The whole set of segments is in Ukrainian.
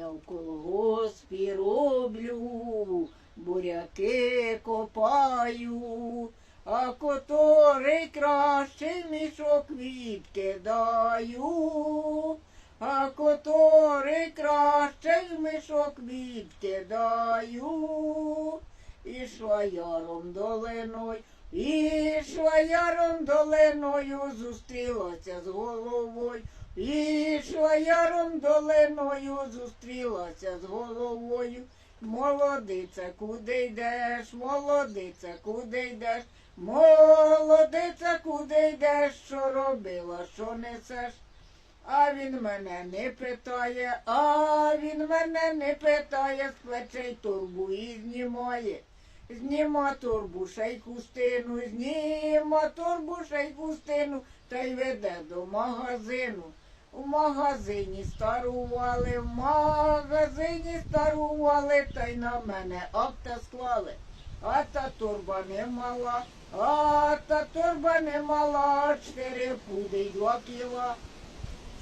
Я в колгоспі роблю, буряки копаю, а котрий краще мішок відкидаю, а котрий краще мішок відкидаю, і шваяром долиною, і шваяром долиною зустрілася з головою. І шваяром долиною зустрілася з головою. Молодиця, куди йдеш, молодиця, куди йдеш, молодиця, куди йдеш, що робила, що несеш. А він мене не питає, а він мене не питає, з плечей турбу і знімає. Зніма турбу, ще й хустину, зніма турбу, ще й хустину, та й веде до магазину. У магазині старували, в магазині старували, та й на мене акта склали. А та турба не мала, а та турба не мала, чотири пуди й два кіла.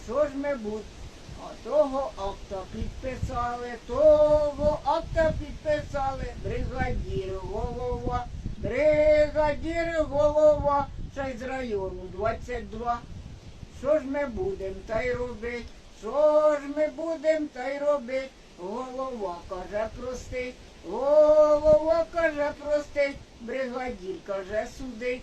Що ж ми будь? А того акта підписали, того акта підписали, бригадір голова, бригадір голова, ще й з району 22. Що ж ми будем та й робить? Що ж ми будем та й робить? Голова каже простить, голова каже простить, бригадір каже судить.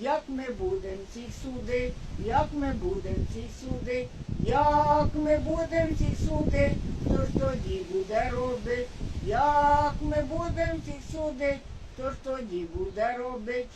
Як ми будем цих судить, як ми будем цих судить, як ми будем цих судить, хто ж тоді буде робить, як ми будем цих судить, хто ж тоді буде робить.